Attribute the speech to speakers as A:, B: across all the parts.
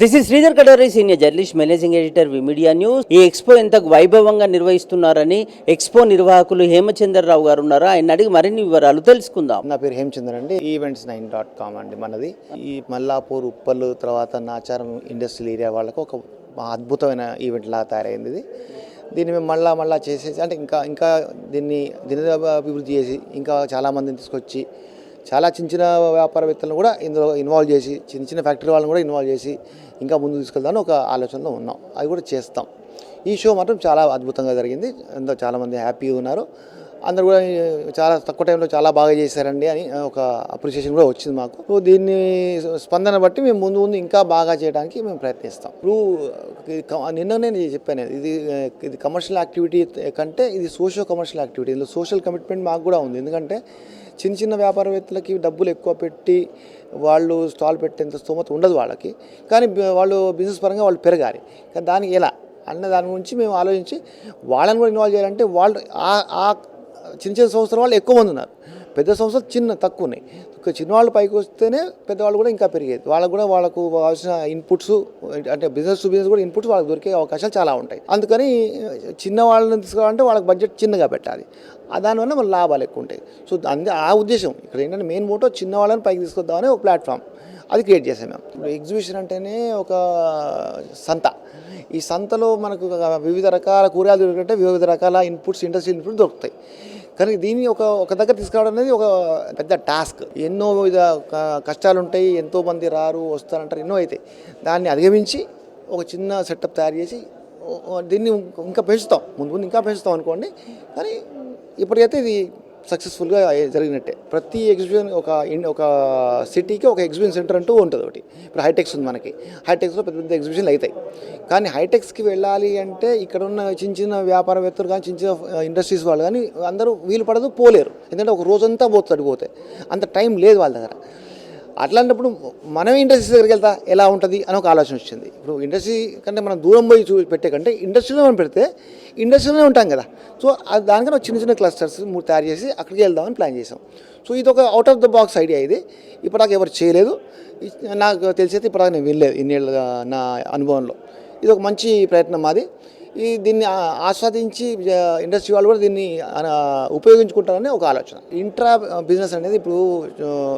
A: This is Sridhar Kadori senior journalist managing editor V media news ఈ expo ఎంత వైభవంగా నిర్వహిస్తున్నారని expo నిర్వాహకులు హేమచందర్ రావు గారు ఉన్నారు? ఆయన అడిగి మరిన్ని వివరాలు తెలుసుకుందాం.
B: నా పేరు హేమచంద్ర అండి. ఈవెంట్స్ నైన్ డాట్ కామ్ అండి మనది. ఈ మల్లాపూర్ ఉప్పల్ తర్వాత నాచారం ఇండస్ట్రియల్ ఏరియా వాళ్ళకు ఒక అద్భుతమైన ఈవెంట్ లాగా తయారైంది ఇది. దీన్ని మేము మళ్ళా మళ్ళా చేసేసి అంటే ఇంకా ఇంకా దీన్ని దీని అభివృద్ధి చేసి ఇంకా చాలామందిని తీసుకొచ్చి చాలా చిన్న చిన్న వ్యాపారవేత్తలను కూడా ఇందులో ఇన్వాల్వ్ చేసి చిన్న చిన్న ఫ్యాక్టరీ వాళ్ళని కూడా ఇన్వాల్వ్ చేసి ఇంకా ముందు తీసుకెళ్దామని ఒక ఆలోచనలో ఉన్నాం. అది కూడా చేస్తాం. ఈ షో మాత్రం చాలా అద్భుతంగా జరిగింది. ఎంతో చాలామంది హ్యాపీగా ఉన్నారు. అందరు కూడా చాలా తక్కువ టైంలో చాలా బాగా చేశారండి అని ఒక అప్రిషియేషన్ కూడా వచ్చింది మాకు. సో దీన్ని స్పందన బట్టి మేము ముందు ముందు ఇంకా బాగా చేయడానికి మేము ప్రయత్నిస్తాం. ఇప్పుడు క- నిన్న నేను చెప్పాను ఇది ఇది కమర్షియల్ యాక్టివిటీ కంటే ఇది సోషో కమర్షియల్ యాక్టివిటీ ఇందులో సోషల్ కమిట్మెంట్ మాకు కూడా ఉంది. ఎందుకంటే చిన్న చిన్న వ్యాపారవేత్తలకి డబ్బులు ఎక్కువ పెట్టి వాళ్ళు స్టాల్ పెట్టేంత స్తోమత ఉండదు వాళ్ళకి. కానీ వాళ్ళు బిజినెస్ పరంగా వాళ్ళు పెరగాలి. కానీ దానికి ఎలా? అన్న దాని గురించి మేము ఆలోచించి వాళ్ళని కూడా ఇన్వాల్వ్ చేయాలంటే వాళ్ళు ఆ ఆ చిన్న చిన్న సంవత్సరం వాళ్ళు ఎక్కువ మంది ఉన్నారు. పెద్ద సంవత్సరాలు చిన్న తక్కువ ఉన్నాయి చిన్నవాళ్ళు పైకి వస్తేనే పెద్దవాళ్ళు కూడా ఇంకా పెరిగేది. వాళ్ళకు కూడా వాళ్ళకు కావాల్సిన ఇన్పుట్స్ అంటే బిజినెస్ టు బిజినెస్ కూడా ఇన్పుట్స్ వాళ్ళకి దొరికే అవకాశాలు చాలా ఉంటాయి. అందుకని చిన్న వాళ్ళని తీసుకోవాలంటే వాళ్ళకి బడ్జెట్ చిన్నగా పెట్టాలి. ఆ దానివల్ల మన లాభాలు ఎక్కువ ఉంటాయి. సో అందు ఆ ఉద్దేశం. ఇక్కడ ఏంటంటే మెయిన్ మోటో చిన్న వాళ్ళని పైకి తీసుకొద్దామని ఒక ప్లాట్ఫామ్ అది క్రియేట్ చేసాం మేము. ఇప్పుడు ఎగ్జిబిషన్ అంటేనే ఒక సంత. ఈ సంతలో మనకు వివిధ రకాల కూరగాయలు దొరికితే వివిధ రకాల ఇన్పుట్స్ ఇండస్ట్రియల్ ఇన్పుట్స్ దొరుకుతాయి. కానీ దీన్ని ఒక ఒక దగ్గర తీసుకురావడం అనేది ఒక పెద్ద టాస్క్. ఎన్నో విధ కష్టాలు ఉంటాయి ఎంతో మంది రారు వస్తారంటారు ఎన్నో అయితే. దాన్ని అధిగమించి ఒక చిన్న సెటప్ తయారు చేసి దీన్ని ఇంకా పెంచుతాం. ముందు ముందు ఇంకా పెంచుతాం అనుకోండి. కానీ ఇప్పటికైతే ఇది సక్సెస్ఫుల్గా జరిగినట్టే. ప్రతి ఎగ్జిబిషన్ ఒక ఇన్- ఒక సిటీకి ఒక ఎగ్జిబిషన్ సెంటర్ అంటూ ఉంటుంది ఒకటి. ఇప్పుడు హైటెక్స్ ఉంది మనకి. హైటెక్స్లో పెద్ద పెద్ద ఎగ్జిబిషన్లు అవుతాయి. కానీ హైటెక్స్కి వెళ్ళాలి అంటే ఇక్కడ ఉన్న చిన్న చిన్న వ్యాపారవేత్తలు కానీ చిన్న చిన్న ఇండస్ట్రీస్ వాళ్ళు కానీ అందరూ వీలు పడదు పోలేరు. ఎందుకంటే ఒక రోజంతా పోతాడు పోతే. అంత టైం లేదు వాళ్ళ దగ్గర. అట్లాంటప్పుడు మనం ఇండస్ట్రీ దగ్గరికి వెళ్తా ఎలా ఉంటుంది అని ఒక ఆలోచన వచ్చింది. ఇప్పుడు ఇండస్ట్రీ కంటే మనం దూరం పోయి చూ పెట్టే కంటే ఇండస్ట్రీలో మనం పెడితే ఇండస్ట్రీలోనే ఉంటాం కదా. సో దానికన్నా చిన్న చిన్న క్లస్టర్స్ మూడు తయారు చేసి అక్కడికి వెళ్దామని ప్లాన్ చేసాం. సో ఇది ఒక out of the box idea ఇది. ఇప్పటిదాకా ఎవరు చేయలేదు. నాకు తెలిసైతే ఇప్పటిదాకా నేను వెళ్ళలేదు ఇన్నేళ్ళ నా అనుభవంలో. ఇది ఒక మంచి ప్రయత్నం మాది. ఈ దీన్ని ఆస్వాదించి ఇండస్ట్రీ వాళ్ళు కూడా దీన్ని ఆ, ఉపయోగించుకుంటారని ఒక ఆలోచన. ఇంట్రా బిజినెస్ అనేది ఇప్పుడు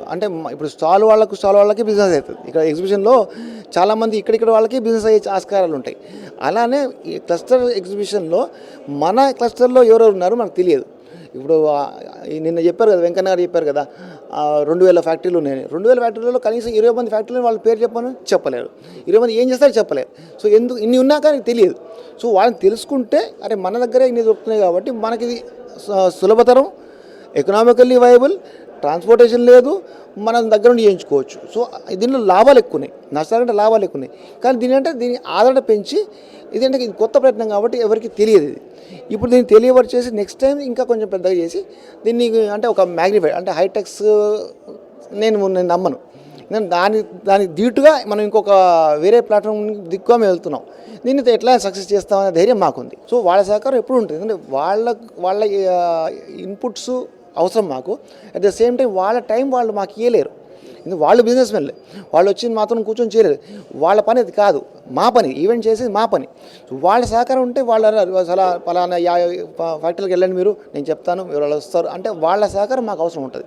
B: అంటే ఇప్పుడు స్టాల్ వాళ్ళకు స్టాల్ వాళ్ళకి బిజినెస్ అవుతుంది. ఇక్కడ ఎగ్జిబిషన్లో చాలామంది ఇక్కడిక్కడ వాళ్ళకి బిజినెస్ అయ్యే ఆస్కారాలు ఉంటాయి. అలానే ఈ క్లస్టర్ ఎగ్జిబిషన్లో మన క్లస్టర్లో ఎవరెవరు ఉన్నారో మనకు తెలియదు. ఇప్పుడు నిన్న చెప్పారు కదా వెంకన్న గారు చెప్పారు కదా రెండు వేల ఫ్యాక్టరీలు ఉన్నాయి. రెండు వేల ఫ్యాక్టరీలలో కనీసం ఇరవై మంది ఫ్యాక్టరీలు వాళ్ళ పేరు చెప్పను చెప్పలేరు. ఇరవై మంది ఏం చేస్తారో చెప్పలేరు. సో ఎందుకు ఇన్ని ఉన్నా కానీ తెలియదు. సో వాళ్ళని తెలుసుకుంటే అరే మన దగ్గరే ఇన్ని దొరుకుతున్నాయి కాబట్టి మనకి సు- సులభతరం ఎకనామికల్లీ వైబుల్ ట్రాన్స్పోర్టేషన్ లేదు మనం దగ్గర నుండి చేయించుకోవచ్చు. సో దీనిలో లాభాలు ఎక్కువ ఉన్నాయి నష్టాలంటే లాభాలు ఎక్కువ ఉన్నాయి కానీ దీని అంటే దీని ఆదరణ పెంచి ఇదంటే ఇది కొత్త ప్రయత్నం కాబట్టి ఎవరికి తెలియదు ఇది. ఇప్పుడు దీన్ని తెలియపరిచేసి నెక్స్ట్ టైం ఇంకా కొంచెం పెద్దగా చేసి దీన్ని అంటే ఒక మ్యాగ్నిఫై అంటే హైటెక్స్ నేను నేను నమ్మను. నేను దాని దానికి ధీటుగా మనం ఇంకొక వేరే ప్లాట్ఫామ్ దిక్కుగా మేము వెళ్తున్నాం. దీన్ని ఎట్లా సక్సెస్ చేస్తామనే ధైర్యం మాకుంది. సో వాళ్ళ సహకారం ఎప్పుడు ఉంటుంది? ఎందుకంటే వాళ్ళ వాళ్ళ ఇన్పుట్స్ అవసరం మాకు. అట్ ద సేమ్ టైం వాళ్ళ టైం వాళ్ళు మాకు ఇవ్వలేరు ఎందుకంటే వాళ్ళు బిజినెస్ మెన్లే వాళ్ళు వచ్చింది మాత్రం కూర్చొని చేయలేదు. వాళ్ళ పని అది కాదు. మా పని. ఈవెంట్ చేసేది మా పని. వాళ్ళ సహకారం ఉంటే వాళ్ళ అలా ఫలానా యా ఫ్యాక్టరీకి వెళ్ళండి మీరు. నేను చెప్తాను. మీరు వాళ్ళు వస్తారు. అంటే వాళ్ళ సహకారం మాకు అవసరం ఉంటుంది.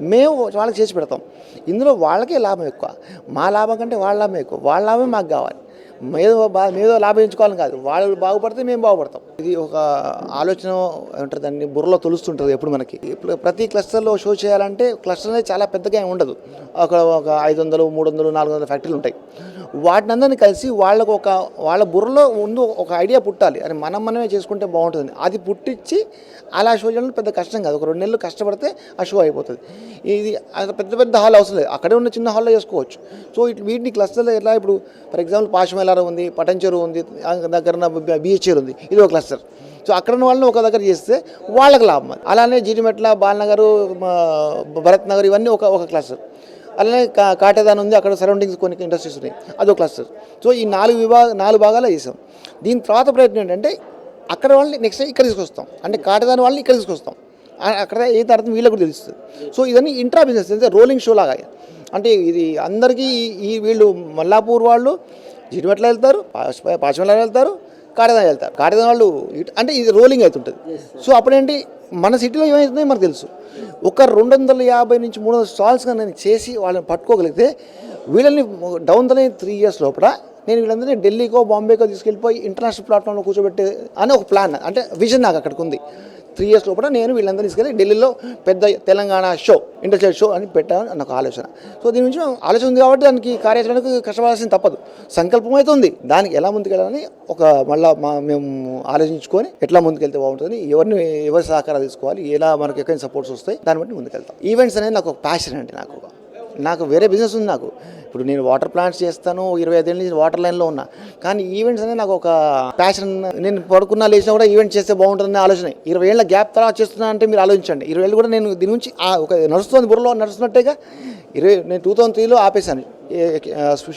B: మేము వాళ్ళకి చేసి పెడతాం. ఇందులో వాళ్ళకే లాభం ఎక్కువ. మా లాభం కంటే వాళ్ళ లాభం ఎక్కువ. వాళ్ళ లాభం మాకు కావాలి. మేదో బా మేదో లాభం ఎంచుకోవాలని కాదు. వాళ్ళు బాగుపడితే మేము బాగుపడతాం. ఇది ఒక ఆలోచన ఉంటుంది దాన్ని? బుర్రలో తొలుస్తుంటుంది ఎప్పుడు మనకి. ఇప్పుడు ప్రతి క్లస్టర్లో షో చేయాలంటే క్లస్టర్ అనేది చాలా పెద్దగా ఉండదు. అక్కడ ఒక ఐదు వందలు మూడు వందలు నాలుగు వందల ఫ్యాక్టరీలు ఉంటాయి. వాటిని అందరినీ కలిసి వాళ్ళకు ఒక వాళ్ళ బుర్రలో ముందు ఒక ఐడియా పుట్టాలి. అని మనం మనమే చేసుకుంటే బాగుంటుంది అది పుట్టించి అలా షో చేయడం పెద్ద కష్టం కాదు. ఒక రెండు నెలలు కష్టపడితే ఆ షో అయిపోతుంది. ఇది పెద్ద పెద్ద హాల్ అవసరం లేదు. అక్కడే ఉన్న చిన్న హాల్లో చేసుకోవచ్చు. సో వీటిని క్లస్టర్లో ఎలా ఇప్పుడు ఫర్ ఎగ్జాంపుల్ పాశమేలారం ఉంది పటంచెరు ఉంది దగ్గర బీహెచ్ఎల్ ఉంది. ఇది ఒక క్లస్టర్. సో అక్కడ ఉన్న వాళ్ళని ఒక దగ్గర చేస్తే వాళ్ళకి లాభం అది. అలానే జీడిమెట్ల బాలనగర్ భరత్ నగర్ ఇవన్నీ ఒక ఒక క్లస్టర్. అలానే కా కాటేదాన్ ఉంది అక్కడ సరౌండింగ్స్ కొన్ని ఇండస్ట్రీస్ ఉన్నాయి. అదో క్లస్టర్. సో ఈ నాలుగు విభాగ నాలుగు భాగాలు చేసాం. దీని తర్వాత ప్రయత్నం ఏంటంటే అక్కడ వాళ్ళని నెక్స్ట్ ఇక్కడ తీసుకొస్తాం. అంటే కాటేదాన్ వాళ్ళని ఇక్కడ తీసుకొస్తాం. అక్కడ ఏ అర్థం వీళ్ళకి కూడా తెలుస్తుంది. సో ఇదన్నీ ఇంట్రా బిజినెస్ అంటే రోలింగ్ షో లాగా. అంటే ఇది అందరికీ ఈ వీళ్ళు మల్లాపూర్ వాళ్ళు జిడిమెట్ల వెళ్తారు పాచమల వెళ్తారు కాడిదా వెళ్తారు. కాడిదా వాళ్ళు అంటే ఇది రోలింగ్ అవుతుంటుంది. సో అప్పుడేంటి మన సిటీలో ఏమవుతుందో మనకు తెలుసు. ఒక రెండు వందల యాభై నుంచి మూడు వందల స్టాల్స్ నేను చేసి వాళ్ళని పట్టుకోగలిగితే వీళ్ళని డౌన్ ద త్రీ ఇయర్స్ లోపల నేను వీళ్ళందరినీ ఢిల్లీకో బాంబేకో తీసుకెళ్ళిపోయి ఇంటర్నేషనల్ ప్లాట్ఫామ్లో కూర్చోబెట్టే అని ఒక ప్లాన్ అంటే విజన్ నాకు అక్కడికి ఉంది త్రీ ఇయర్స్ లోపల నేను వీళ్ళందరినీ తీసుకెళ్ళి ఢిల్లీలో పెద్ద తెలంగాణ షో ఇంటర్స్టేట్ షో అని పెట్టాలని నాకు ఆలోచన. సో దీని నుంచి ఆలోచన ఉంది కాబట్టి దానికి కార్యాచరణకు కష్టపడాల్సింది తప్పదు. సంకల్పం అయితే ఉంది. దానికి ఎలా ముందుకెళ్ళాలని ఒక మళ్ళీ మా మేము ఆలోచించుకొని ఎట్లా ముందుకెళ్తే బాగుంటుంది ఎవరిని ఎవరి సహకారాలు తీసుకోవాలి ఎలా మనకి ఎక్కడ సపోర్ట్స్ వస్తాయి దాన్ని బట్టి ముందుకెళ్తాం. ఈవెంట్స్ అనేది నాకు ఒక ప్యాషన్ అండి నాకు. నాకు వేరే బిజినెస్ ఉంది నాకు. ఇప్పుడు నేను వాటర్ ప్లాంట్స్ చేస్తాను ఇరవై ఐదేళ్ళ నుంచి వాటర్ లైన్లో ఉన్నా. కానీ ఈవెంట్స్ అనేది నాకు ఒక ప్యాషన్ నేను పడుకున్నా లేచినా కూడా ఈవెంట్ చేస్తే బాగుంటుందనే ఆలోచన. ఇరవై ఏళ్ళ గ్యాప్ తర్వాత చేస్తున్నా అంటే మీరు ఆలోచించండి. ఇరవై ఏళ్ళు కూడా నేను దీని నుంచి ఒక నడుస్తుంది బుర్రలో నడుస్తున్నట్టేగా ఇరవై నేను టూ థౌసండ్ త్రీలో ఆపేశాను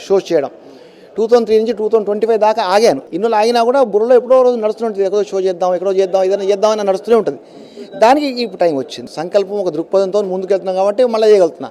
B: షోస్ చేయడం. టూ థౌసండ్ త్రీ నుంచి టూ థౌసండ్ ట్వంటీ ఫైవ్ దాకా ఆగాను. ఇన్నోళ్ళు ఆగినా కూడా బుర్రలో ఎప్పుడో రోజు నడుస్తుంటుంది ఎక్కడో షో చేద్దాం ఎక్కడో చేద్దాం ఏదైనా చేద్దాం అని నడుస్తూనే ఉంటుంది. దానికి ఇప్పుడు టైం వచ్చింది. సంకల్పం ఒక దృక్పథంతో ముందుకెళ్తున్నాం కాబట్టి మళ్ళీ చేయగలుగుతున్నా.